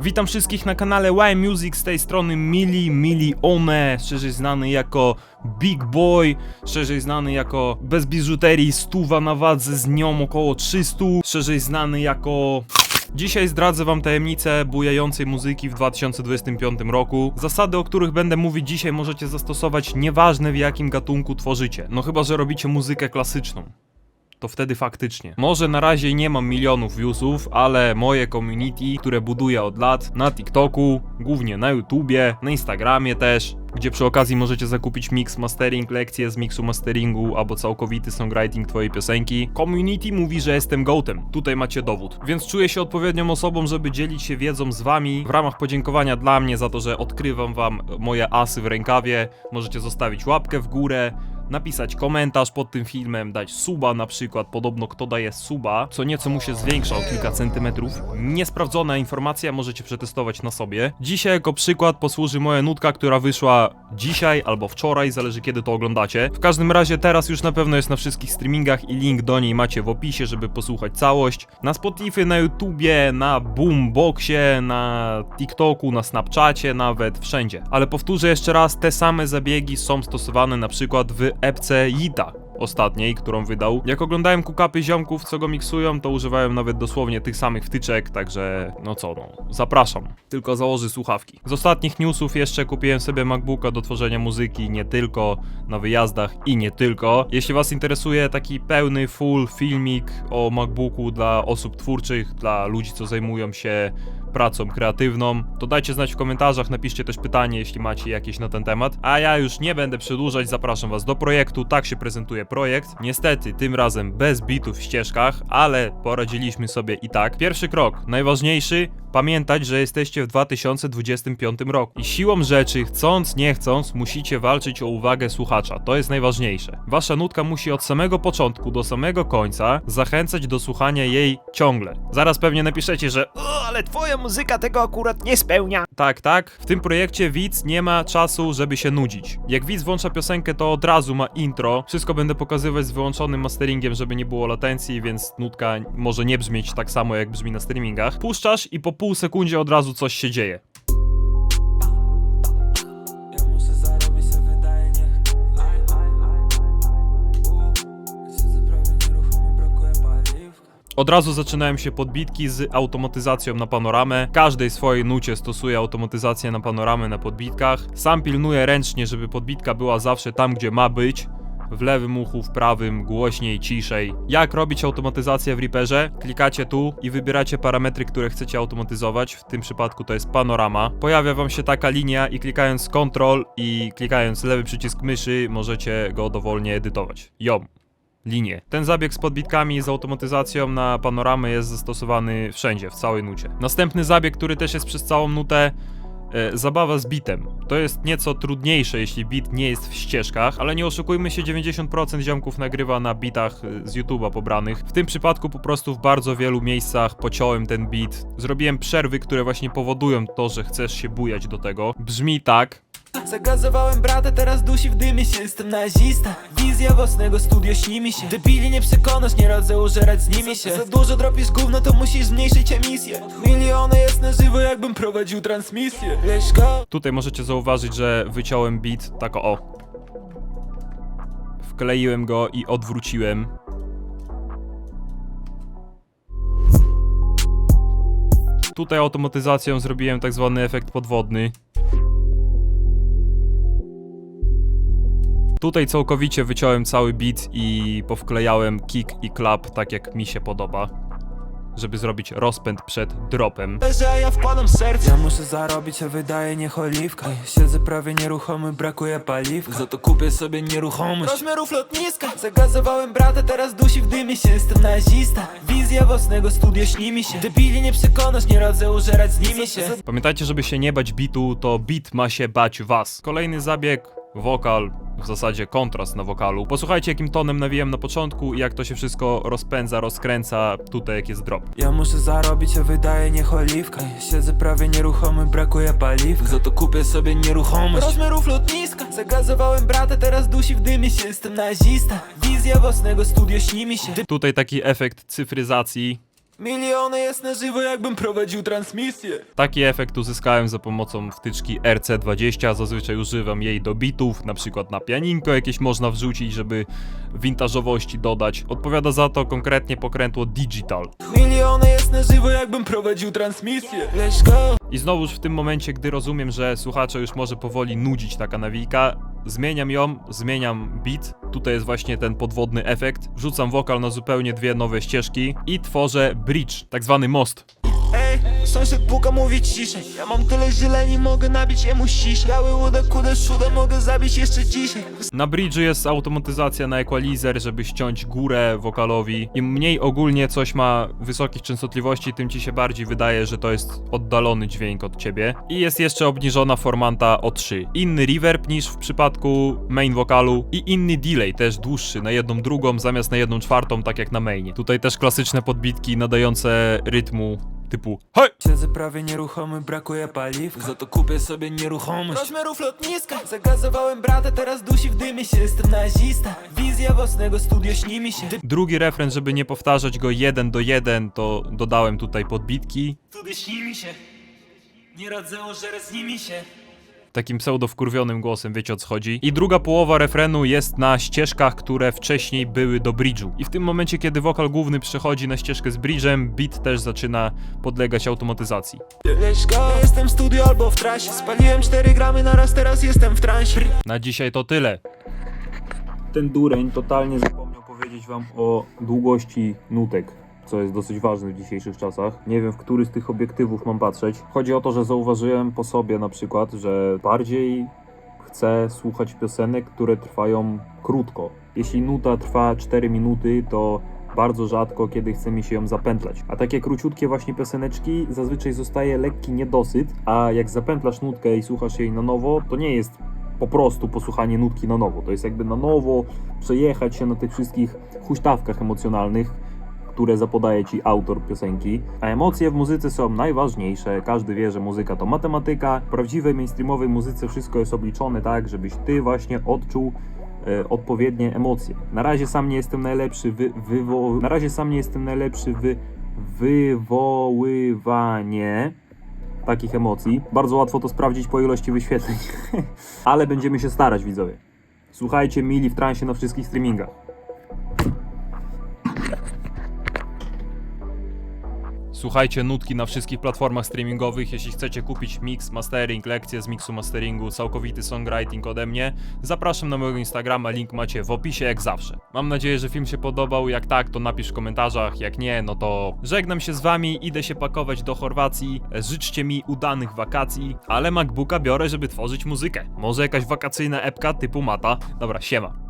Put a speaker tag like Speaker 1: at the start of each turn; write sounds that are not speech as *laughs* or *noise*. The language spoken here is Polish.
Speaker 1: Witam wszystkich na kanale Y Music z tej strony Mili Mili One, szerzej znany jako Big Boy, szerzej znany jako bez biżuterii stuwa na wadze z nią około 300, szerzej znany jako Dzisiaj zdradzę wam tajemnicę bujającej muzyki w 2025 roku. Zasady, o których będę mówić dzisiaj możecie zastosować nieważne w jakim gatunku tworzycie. No chyba, że robicie muzykę klasyczną to wtedy faktycznie. Może na razie nie mam milionów viewsów, ale moje community, które buduję od lat na TikToku, głównie na YouTubie, na Instagramie też, gdzie przy okazji możecie zakupić mix mastering, lekcje z mixu masteringu albo całkowity songwriting twojej piosenki. Community mówi, że jestem goatem. Tutaj macie dowód. Więc czuję się odpowiednią osobą, żeby dzielić się wiedzą z wami w ramach podziękowania dla mnie za to, że odkrywam wam moje asy w rękawie. Możecie zostawić łapkę w górę, napisać komentarz pod tym filmem, dać suba na przykład, podobno kto daje suba, co nieco mu się zwiększa o kilka centymetrów. Niesprawdzona informacja, możecie przetestować na sobie. Dzisiaj jako przykład posłuży moja nutka, która wyszła dzisiaj albo wczoraj, zależy kiedy to oglądacie. W każdym razie teraz już na pewno jest na wszystkich streamingach i link do niej macie w opisie, żeby posłuchać całość. Na Spotify, na YouTubie, na Boomboxie, na TikToku, na Snapchacie, nawet wszędzie. Ale powtórzę jeszcze raz, te same zabiegi są stosowane na przykład w epce Yita ostatniej, którą wydał. Jak oglądałem kukapy ziomków, co go miksują, to używałem nawet dosłownie tych samych wtyczek, także no co no, zapraszam. Tylko założy słuchawki. Z ostatnich newsów jeszcze kupiłem sobie MacBooka do tworzenia muzyki, nie tylko na wyjazdach i nie tylko. Jeśli was interesuje taki pełny, full filmik o MacBooku dla osób twórczych, dla ludzi, co zajmują się pracą kreatywną, to dajcie znać w komentarzach, napiszcie też pytanie, jeśli macie jakieś na ten temat. A ja już nie będę przedłużać, zapraszam was do projektu, tak się prezentuje projekt. Niestety, tym razem bez bitów w ścieżkach, ale poradziliśmy sobie i tak. Pierwszy krok, najważniejszy, pamiętać, że jesteście w 2025 roku. I siłą rzeczy, chcąc, nie chcąc, musicie walczyć o uwagę słuchacza. To jest najważniejsze. Wasza nutka musi od samego początku do samego końca zachęcać do słuchania jej ciągle. Zaraz pewnie napiszecie, że o, ale twoja muzyka tego akurat nie spełnia. Tak, tak. W tym projekcie widz nie ma czasu, żeby się nudzić. Jak widz włącza piosenkę, to od razu ma intro. Wszystko będę pokazywać z wyłączonym masteringiem, żeby nie było latencji, więc nutka może nie brzmieć tak samo, jak brzmi na streamingach. Puszczasz i po pół sekundzie od razu coś się dzieje. Od razu zaczynają się podbitki z automatyzacją na panoramę. Każdej swojej nucie stosuje automatyzację na panoramę na podbitkach. Sam pilnuję ręcznie, żeby podbitka była zawsze tam, gdzie ma być. W lewym uchu, w prawym, głośniej, ciszej. Jak robić automatyzację w Reaperze? Klikacie tu i wybieracie parametry, które chcecie automatyzować. W tym przypadku to jest panorama. Pojawia wam się taka linia i klikając Ctrl i klikając lewy przycisk myszy możecie go dowolnie edytować. Jom linię. Ten zabieg z podbitkami i z automatyzacją na panoramę jest zastosowany wszędzie, w całej nucie. Następny zabieg, który też jest przez całą nutę, zabawa z bitem. To jest nieco trudniejsze, jeśli bit nie jest w ścieżkach, ale nie oszukujmy się, 90% ziomków nagrywa na bitach e, z YouTube'a pobranych. W tym przypadku po prostu w bardzo wielu miejscach pociąłem ten bit. Zrobiłem przerwy, które właśnie powodują to, że chcesz się bujać do tego. Brzmi tak.
Speaker 2: Zagazowałem brata, teraz dusi w dymie się Jestem nazista Wizja własnego studia śni się Debili nie przekonasz, nie radzę użerać z nimi się Za dużo dropisz gówno, to musisz zmniejszyć emisję Miliony jest na żywo, jakbym prowadził transmisję Let's go
Speaker 1: Tutaj możecie zauważyć, że wyciąłem beat tak o. Wkleiłem go i odwróciłem. Tutaj automatyzacją zrobiłem tak zwany efekt podwodny. Tutaj całkowicie wyciąłem cały beat i powklejałem kick i clap tak jak mi się podoba, żeby zrobić rozpęd przed dropem.
Speaker 2: Ja wkładam serce. Ja muszę zarobić, a wydaje niech oliwka Siedzę prawie nieruchomy, brakuje paliwka. Za to kupię sobie nieruchomość. Rozmiarów lotniska. Zagazowałem brata, teraz dusi w dymie. Się Jestem nazista. Wizja własnego studia śni mi się. Debili nie przekonasz, nie radzę użerać z nimi się.
Speaker 1: Pamiętajcie, żeby się nie bać bitu, to bit ma się bać was. Kolejny zabieg, wokal, w zasadzie kontrast na wokalu. Posłuchajcie, jakim tonem nawijam na początku i jak to się wszystko rozpędza, rozkręca tutaj, jak jest drop.
Speaker 2: Ja muszę zarobić, a wydaje niech oliwka Siedzę prawie nieruchomy, brakuje paliwka. Za to kupię sobie nieruchomość. Rozmiarów lotniska. Zagazowałem brata, teraz dusi w dymie się. Jestem nazista. Wizja własnego studia śni mi się.
Speaker 1: Tutaj taki efekt cyfryzacji
Speaker 2: Miliony jest na żywo jakbym prowadził transmisję.
Speaker 1: Taki efekt uzyskałem za pomocą wtyczki RC20, zazwyczaj używam jej do bitów, na przykład na pianinko jakieś można wrzucić, żeby vintażowości dodać. Odpowiada za to konkretnie pokrętło Digital.
Speaker 2: Miliony jest na żywo jakbym prowadził transmisję Let's go
Speaker 1: I znowuż w tym momencie, gdy rozumiem, że słuchacza już może powoli nudzić taka nawika, zmieniam ją, zmieniam beat. Tutaj jest właśnie ten podwodny efekt. Wrzucam wokal na zupełnie dwie nowe ścieżki i tworzę bridge, tak zwany most.
Speaker 2: Sąsiad puka mówi ciszej Ja mam tyle zieleni, mogę nabić jemu ściszę Biały łudę, kudę, szudę, mogę zabić jeszcze dzisiaj
Speaker 1: Na bridge'u jest automatyzacja na equalizer, żeby ściąć górę wokalowi. Im mniej ogólnie coś ma wysokich częstotliwości, tym ci się bardziej wydaje, że to jest oddalony dźwięk od ciebie. I jest jeszcze obniżona formanta o 3. Inny reverb niż w przypadku main wokalu i inny delay, też dłuższy, na jedną drugą zamiast na jedną czwartą, tak jak na mainie. Tutaj też klasyczne podbitki nadające rytmu typu hej!
Speaker 2: Siedzę prawie nieruchomy, brakuje paliw. Za to kupię sobie nieruchomość. Rozmiarów lotniska Zagazowałem brata, teraz dusi w dymie się. Jestem nazista. Wizja własnego studia śni mi się
Speaker 1: Drugi refren, żeby nie powtarzać go jeden do jeden, to dodałem tutaj podbitki.
Speaker 2: Śni mi się. Nie radzało, że z nimi się
Speaker 1: takim pseudo wkurwionym głosem, wiecie o co chodzi. I druga połowa refrenu jest na ścieżkach, które wcześniej były do bridge'u. I w tym momencie, kiedy wokal główny przechodzi na ścieżkę z bridge'em, beat też zaczyna podlegać automatyzacji.
Speaker 2: Go Jestem w studio albo w trasie Spaliłem 4 gramy naraz, teraz jestem w transie
Speaker 1: Na dzisiaj to tyle.
Speaker 3: ten dureń totalnie zapomniał powiedzieć wam o długości nutek, co jest dosyć ważne w dzisiejszych czasach. Nie wiem, w który z tych obiektywów mam patrzeć. Chodzi o to, że zauważyłem po sobie na przykład, że bardziej chcę słuchać piosenek, które trwają krótko. Jeśli nuta trwa 4 minuty, to bardzo rzadko kiedy chce mi się ją zapętlać. A takie króciutkie właśnie pioseneczki zazwyczaj zostaje lekki niedosyt, a jak zapętlasz nutkę i słuchasz jej na nowo, to nie jest po prostu posłuchanie nutki na nowo. To jest jakby na nowo przejechać się na tych wszystkich huśtawkach emocjonalnych, które zapodaje ci autor piosenki. A emocje w muzyce są najważniejsze. Każdy wie, że muzyka to matematyka. W prawdziwej mainstreamowej muzyce wszystko jest obliczone tak, żebyś ty właśnie odczuł e, odpowiednie emocje. Na razie sam nie jestem najlepszy wy, wywo... Na razie sam nie jestem najlepszy wy, wywoływanie takich emocji. Bardzo łatwo to sprawdzić po ilości wyświetleń. *laughs* Ale będziemy się starać, widzowie. Słuchajcie Mili w transie na wszystkich streamingach.
Speaker 1: Słuchajcie nutki na wszystkich platformach streamingowych. Jeśli chcecie kupić mix, mastering, lekcje z mixu masteringu, całkowity songwriting ode mnie, zapraszam na mojego Instagrama, link macie w opisie jak zawsze. Mam nadzieję, że film się podobał. Jak tak, to napisz w komentarzach. Jak nie, no to żegnam się z wami, idę się pakować do Chorwacji. Życzcie mi udanych wakacji, ale MacBooka biorę, żeby tworzyć muzykę. Może jakaś wakacyjna epka typu mata. Dobra, siema.